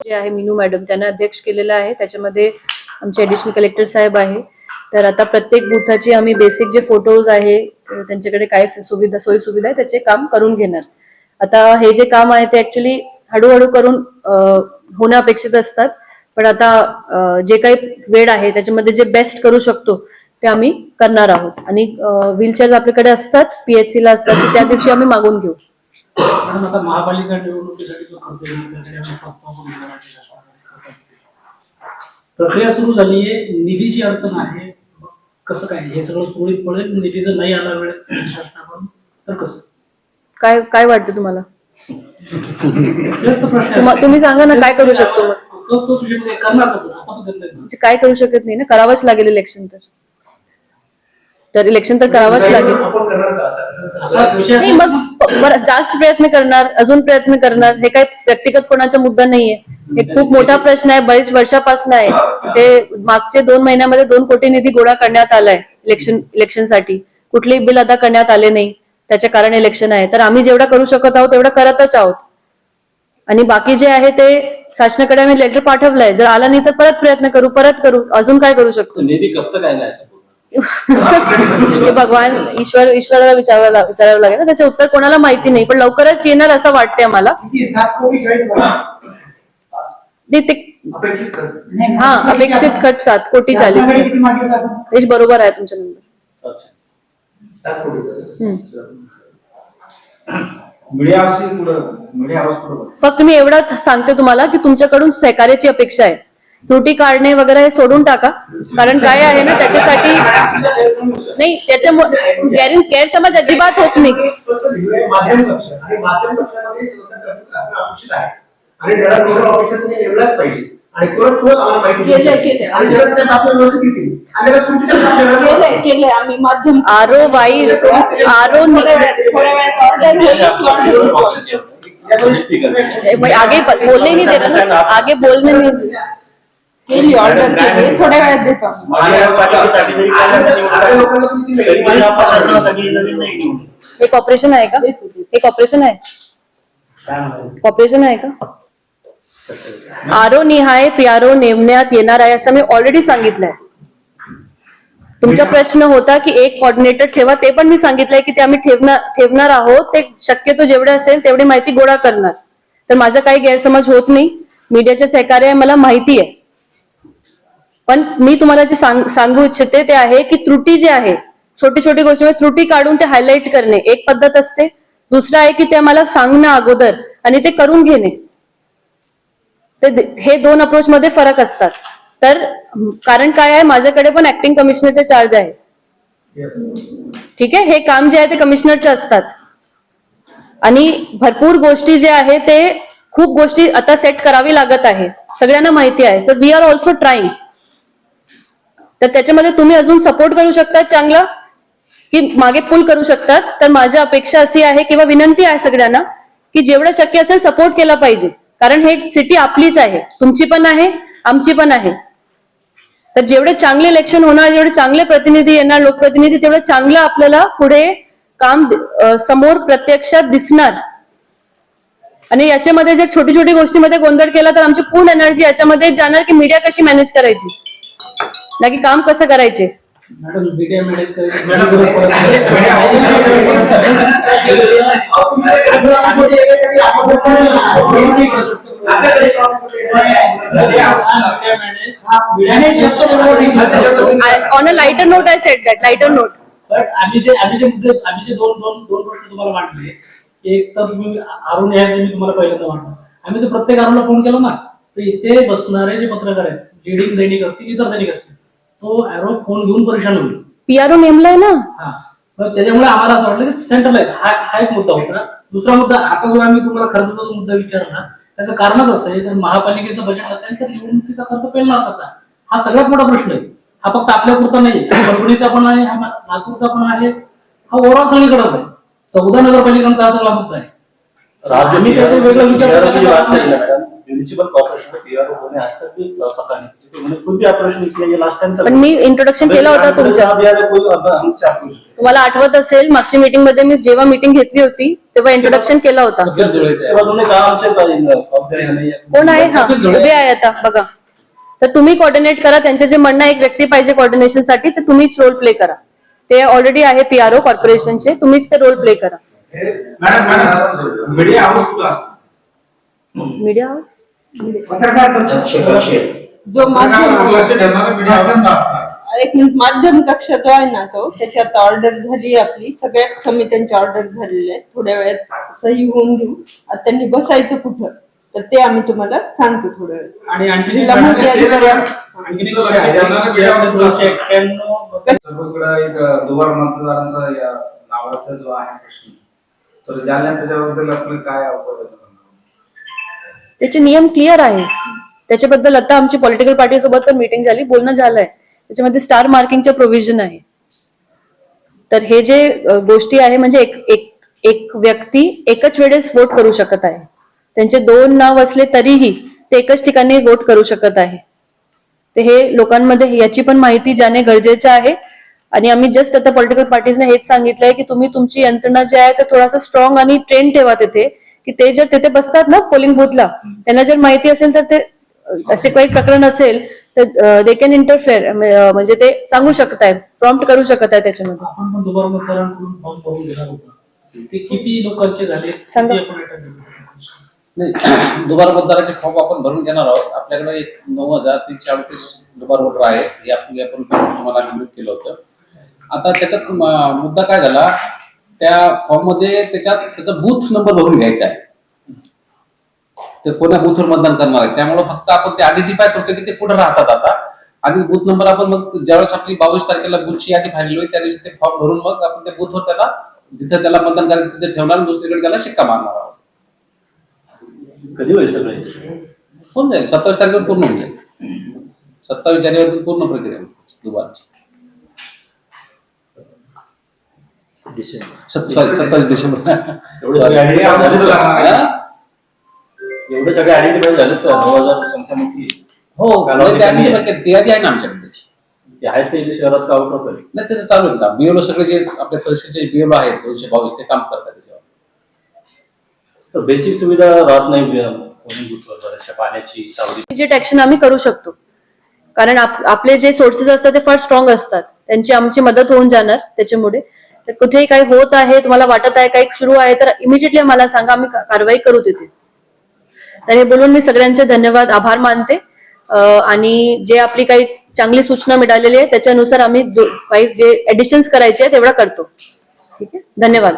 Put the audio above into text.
जे आहे मीनू मॅडम त्यांना अध्यक्ष केलेलं आहे. त्याच्यामध्ये आमचे ऍडिशनल कलेक्टर साहेब आहे. तर आता प्रत्येक बुथाची आम्ही बेसिक जे फोटोज आहे त्यांच्याकडे काय सुविधा सोयी सुविधा आहे त्याचे काम करून घेणार. आता हे जे काम आहे ते ऍक्च्युली हळूहळू करून होणं अपेक्षित असतात. पण आता जे काही वेळ आहे त्याच्यामध्ये जे बेस्ट करू शकतो ते आम्ही करणार आहोत. आणि व्हीलचेअर आपल्याकडे असतात पीएचसी ला असतात त्या दिवशी आम्ही मागून घेऊ. मॅडम आता महापालिका निवडणुकीसाठी जो खर्च येईल त्यासाठी आपण प्रस्ताव पण दिला राज्य. प्रक्रिया सुरू झाली आहे. निधीची अडचण आहे. कसं काय? हे सगळं सुरळीत पडेल. निधी जर नाही आला वेळेत शासनाकडून तर कसं? काय काय वाटतं तुम्हाला? तेच तर प्रश्न आहे. तुम्हा- सांगा ना काय करू शकतो मग? तोच करणार कसं? असा पद्धत नाही. म्हणजे काय करू शकत नाही ना? करावंच लागेल इलेक्शन तर. तर इलेक्शन तर करावंच लागेल. नाही मग बरं, जास्त प्रयत्न करणार अजून प्रयत्न करणार हे काही व्यक्तिगत कोणाचा मुद्दा नाहीये. हे खूप मोठा प्रश्न आहे बरेच वर्षापासून आहे. ते मागचे दोन महिन्यामध्ये दोन कोटी निधी गोळा करण्यात आलाय इलेक्शन इलेक्शनसाठी कुठलेही बिल अदा करण्यात आले नाही. त्याच्या कारण इलेक्शन आहे. तर आम्ही जेवढा करू शकत आहोत तेवढं करतच आहोत. आणि बाकी जे आहे ते शासनाकडे आम्ही लेटर पाठवलंय. जर आला नाही तर परत प्रयत्न करू परत करू. अजून काय करू शकतो? निधी कब तक आएगा ऐसा बोल हे भगवान ईश्वर ईश्वराला विचारायला विचारावं लागेल ना? त्याचे उत्तर कोणाला माहिती नाही पण लवकरच येणार असं वाटतंय खर्च. हा अपेक्षित खर्च सात कोटी चाळीस बरोबर आहे तुमचा नंबर फक्त मी एवढं सांगते तुम्हाला की तुमच्याकडून सहकार्याची अपेक्षा आहे. त्रुटी काढणे वगैरे हे सोडून टाका. कारण काय आहे ना त्याच्यासाठी नाही त्याच्यामुळे गैर गैरसमज अजिबात होत नाही. आरो वाईज आरो. आगे बोलने नहीं दे रहा आगे बोलने नहीं. केली ऑर्डर केली थोड्या वेळात देतो. आम्ही. महानगरपालिकेसाठी जरी काय आपल्या निवडलं लोकांना तुम्ही दिलंय. तरी पण या प्रशासनासाठी नवीन नाही निवडलं एक ऑपरेशन आहे का? एक ऑपरेशन आहे? काय ऑपरेशन आहे का? आरो निहाय पीआरओ नेमण्यात येणार आहे असं मी ऑलरेडी सांगितलंय. तुमचा प्रश्न होता की एक कॉर्डिनेटर ठेवा ते पण मी सांगितलंय की ते आम्ही ठेवणार ठेवणार आहोत. ते शक्यतो जेवढे असेल तेवढी माहिती गोळा करणार. तर माझा काही गैरसमज होत नाही. मीडियाचे सहकार्य आहे मला माहिती आहे. पण मी तुम्हाला जे सांग सांगू इच्छिते ते आहे की त्रुटी जे आहे छोटी छोटी गोष्टीमध्ये त्रुटी काढून ते हायलाईट करणे एक पद्धत असते. दुसरं आहे की ते मला सांगणं अगोदर आणि ते करून घेणे. द- हे दोन अप्रोच मध्ये फरक असतात. तर कारण काय आहे माझ्याकडे पण ऍक्टिंग कमिशनरचे चार्ज आहे. ठीक आहे? हे काम जे आहे ते कमिशनरचे असतात. आणि भरपूर गोष्टी जे आहे ते खूप गोष्टी आता सेट करावी लागत आहे सगळ्यांना माहिती आहे. Sir we are also trying तर त्याच्यामध्ये तुम्ही अजून सपोर्ट करू शकतात चांगला की मागे पुल करू शकतात. तर माझी अपेक्षा अशी आहे किंवा विनंती आहे सगळ्यांना की जेवढं शक्य असेल सपोर्ट केला पाहिजे. कारण हे सिटी आपलीच आहे. तुमची पण आहे आमची पण आहे. तर जेवढे चांगले इलेक्शन होणार जेवढे चांगले प्रतिनिधी येणार लोकप्रतिनिधी तेवढं चांगलं आपल्याला पुढे काम समोर प्रत्यक्षात दिसणार. आणि याच्यामध्ये जर छोटी छोटी गोष्टीमध्ये गोंधळ केला तर आमची पूर्ण एनर्जी याच्यामध्ये जाणार की मीडिया कशी मॅनेज करायची. ना की काम कसं करायचे. On a lighter note I set that lighter note but आम्ही जे आम्ही जे मुद्दे आम्ही जे दोन दोन दोन प्रश्न तुम्हाला मांडले एक तर तुम्ही अरुण ह्याचे मी तुम्हाला पहिल्यांदा मांडलं आम्ही जर प्रत्येक अरुणला फोन केला ना तर इथे बसणारे जे पत्रकार आहेत लिडिंग दैनिक असतील इतर दैनिक असतील तो अॅरो फोन घेऊन परेशान होईल पीआरओ नेमलाय ना? हा. तर त्याच्यामुळे आम्हाला असं वाटलं की सेंट्रलाइज हा हा एक मुद्दा होता. दुसरा मुद्दा आता जो आम्ही तुम्हाला खर्चाचा जो मुद्दा विचारला त्याचं कारणच असं आहे. जर महापालिकेचं बजेट असेल तर निवडणुकीचा खर्च पेलणार कसा? हा सगळ्यात मोठा प्रश्न आहे. हा फक्त आपल्या पुरता नाही परभणीचा पण आहे हा नागपूरचा पण आहे. हा ओव्हरऑल सगळीकडेच आहे. चौदा नगरपालिकांचा हा सगळा मुद्दा आहे. राज्य वेगळं विचार म्युनिसिपल कॉर्पोरेशन में पीआरओ होने आज तक भी पता नहीं किसी को मैंने खुद भी ऑपरेशन किया ये लास्ट टाइम पण मी इंट्रोडक्शन केलं होतं तुमच्या. कोई अब हमसे आपको तुम्हाला आठवत असेल मागच्या मीटिंगमध्ये मी जेव्हा मीटिंग घेतली होती तेव्हा इंट्रोडक्शन केलं होतं. है कोण आहे? हा उभे आहे आता बघा. तर तुम्ही कोऑर्डिनेट करा त्यांचे जे म्हणणं आहे, एक व्यक्ती पाहिजे कोऑर्डिनेशनसाठी तर तुम्हीच रोल प्ले करा. ते ऑलरेडी आहे पीआरओ कॉर्पोरेशनचे तुम्हीच ते रोल प्ले करा. मॅडम मॅडम मीडिया हाऊस असतं? मीडिया पत्रकार कक्ष जो माध्यम हाऊस एक मिनिट माध्यम कक्ष जो आहे ना तो त्याच्यात ऑर्डर झाली आपली. सगळ्या समित्यांची ऑर्डर झालेली आहे. थोड्या वेळात सही होऊन देऊ. आता त्यांनी बसायचं कुठं? तर ते आम्ही तुम्हाला सांगतो थोड्या वेळात. आणि आणखी जिल्हा माहिती अधिकारी आणखी एक लक्षात ठेवणारं मीडिया हाऊस दोनशे एक्क्याण्णव सर्वकडे एक दुबार मतदारांचा या नावाचा जो आहे प्रश्न. तर जालन्यात त्याच्याबद्दल आपलं काय अवघड त्याचे नियम क्लिअर आहे. त्याच्याबद्दल आता आमची पॉलिटिकल पार्टी सोबत पण मीटिंग झाली. बोलणं झालंय. त्याच्यामध्ये स्टार मार्किंगचे प्रोव्हिजन आहे. तर हे जे गोष्टी आहे म्हणजे एक एक एक व्यक्ती एकच वेळेस वोट करू शकत आहे. त्यांचे दोन नाव असले तरीही ते एकच ठिकाणी वोट करू शकत आहे. ते हे लोकांमध्ये याची पण माहिती जाणे गरजेचं आहे. आणि आम्ही जस्ट आता पॉलिटिकल पार्टीजने हेच सांगितलंय की तुम्ही तुमची यंत्रणा जी आहे ते थोडासा स्ट्रॉंग आणि ट्रेन ठेवा तिथे. की ते जर तिथे बसतात ना पोलिंग बूथला त्यांना जर माहिती असेल तर ते असे काही प्रकरण असेल तर दे कॅन इंटरफेअर म्हणजे ते सांगू शकत आहे प्रॉम्प्ट करू शकत आहे त्याच्यामध्ये. आपण पण दुबार सांगा. मतदाराचे फॉर्म आपण भरून घेणार आहोत. आपल्याकडे एक नऊ हजार तीनशे अडतीस दुबार वोटर आहे यापूर्वी आपण तुम्हाला निवडून केलं होतं. आता त्याच्यात मुद्दा काय झाला? त्या फॉर्ममध्ये त्याच्यात त्याचा बूथ नंबर भरून घ्यायचा आहे. ते कोण्या बूथवर मतदान करणार आहे. त्यामुळे फक्त आपण ते आयडेंटिफाय करतो की ते कुठे राहतात आता. आणि बूथ नंबर आपण मग ज्यावेळेस आपली बावीस तारखेला बूथची यादी फायनल होईल त्या दिवशी ते फॉर्म भरून मग आपण त्या बूथवर त्याला जिथे त्याला मतदान करायचं तिथे ठेवणार दुसरीकडे त्याला शिक्का मारणार आहोत. कधी होईल सगळे? होऊन जाईल. सत्तावीस तारखेला पूर्ण होऊन जाईल. सत्तावीस जानेवारी पूर्ण प्रक्रिया होईल. सत्तावीस डिसेंबर. एवढे सगळे झाले का? एवढे सगळे आयडेंटिफाय झाले का नऊ हजार संख्या मोठी आहे. हो कालावधी म्हणजे त्या कमी आहे. ना आमच्याकडे ते आहेत ते शहरात का आउट ऑफ नाही त्याचं चालू आहे. का बीएलओ सगळे जे आपल्या आहेत दोनशे बावीस ते काम करतात त्याच्यावर. तर बेसिक सुविधा राहत नाही बऱ्याचशा पाण्याची सावली. इमिजिएट ऍक्शन आम्ही करू शकतो. कारण आप- आपले जे सोर्सेस असतात ते फार स्ट्रॉंग असतात. त्यांची आमची मदत होऊन जाणार त्याच्यामुळे. तर कुठेही काही होत आहे तुम्हाला वाटत आहे काही सुरू आहे तर इमिजिएटली मला सांगा आम्ही कारवाई करू तिथे. तर हे बोलून मी सगळ्यांचे धन्यवाद आभार मानते. आणि जे आपली काही चांगली सूचना मिळालेली आहे त्याच्यानुसार आम्ही काही जे ऍडिशन्स करायचे आहे तेवढा करतो. ठीक आहे? धन्यवाद.